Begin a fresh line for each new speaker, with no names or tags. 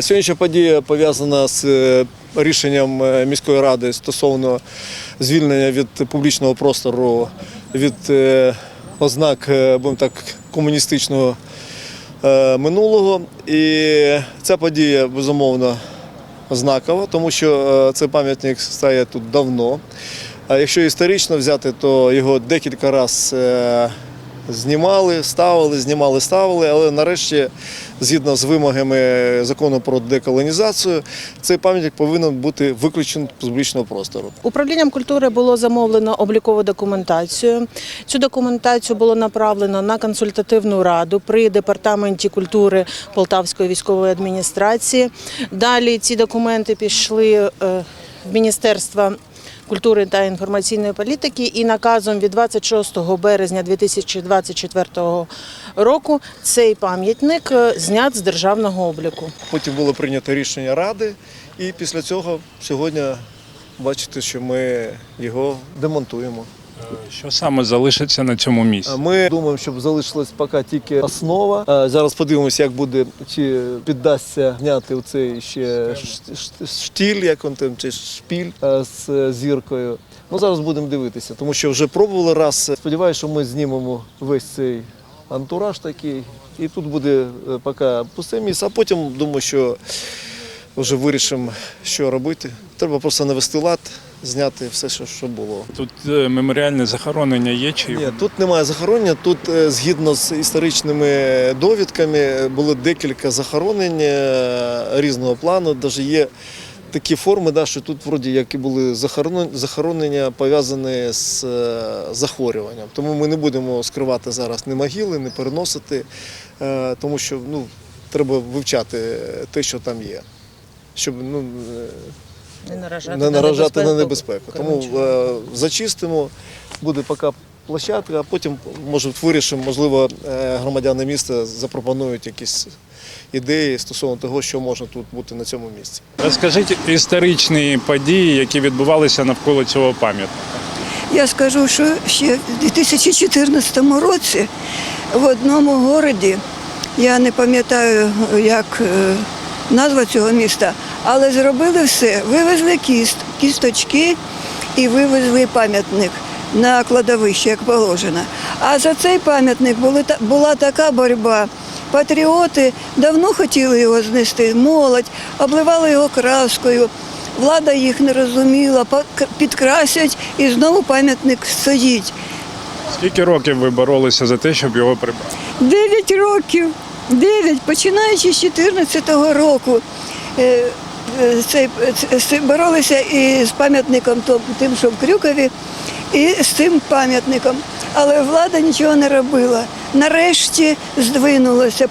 Сьогоднішня подія пов'язана з е, рішенням е, міської ради стосовно звільнення від публічного простору від е, ознак, будемо так, комуністичного минулого. І ця подія безумовно знакова, тому що цей пам'ятник стає тут давно. А якщо історично взяти, то його декілька разів знімали, ставили, знімали, ставили, але нарешті, згідно з вимогами закону про деколонізацію, цей пам'ятник повинен бути виключений з публічного простору.
Управлінням культури було замовлено облікову документацію. Цю документацію було направлено на консультативну раду при департаменті культури Полтавської військової адміністрації. Далі ці документи пішли е, в Міністерство культури та інформаційної політики і наказом від 26 березня 2024 року цей пам'ятник е, знят з державного обліку.
Потім було прийнято рішення ради, і після цього сьогодні бачите, що ми його демонтуємо.
Що саме залишиться на цьому місці?
Ми думаємо, щоб залишилась поки тільки основа. Зараз подивимося, як буде, чи піддасться зняти оцей ще ш- ш- штіль, як он там, чи шпіль е, з зіркою. Ну зараз будемо дивитися, тому що вже пробували раз. Сподіваюся, що ми знімемо весь цей антураж такий, і тут буде е, поки пусте місце, а потім думаю, що вже вирішимо, що робити. Треба просто навести лад, зняти все, що, було.
Тут е, меморіальне захоронення є чи
Ні, тут немає захоронення. Тут е, згідно з історичними довідками було декілька захоронень е, різного плану. Навіть є такі форми, да, що тут вроді як і були захоронення, пов'язані з захворюванням. Тому ми не будемо скривати зараз ні могили, ні переносити, тому що ну, треба вивчати те, що там є. Щоб ну, е,
Не наражати,
не наражати на
небезпеку
небезпеку. Тому е, зачистимо, буде поки площадка, а потім, може, вирішимо, можливо, е, громадяни міста запропонують якісь ідеї стосовно того, що можна тут бути на цьому місці.
Розкажіть історичні події, які відбувалися навколо цього пам'ятника.
Я скажу, що ще в 2014 році в одному городі, я не пам'ятаю, як е, назва цього міста, але зробили все. Вивезли кіст, кісточки і вивезли пам'ятник на кладовище, як положено. А за цей пам'ятник була така боротьба. Патріоти давно хотіли його знести, молодь, обливали його краскою. Влада їх не розуміла, підкрасять і знову пам'ятник стоїть.
Скільки років ви боролися за те, щоб його прибрати?
Дев'ять років, дев'ять, починаючи з 14-го року. Цей, боролися і з пам'ятником тим, що в Крюкові, і з цим пам'ятником. Але влада нічого не робила. Нарешті здвинулося.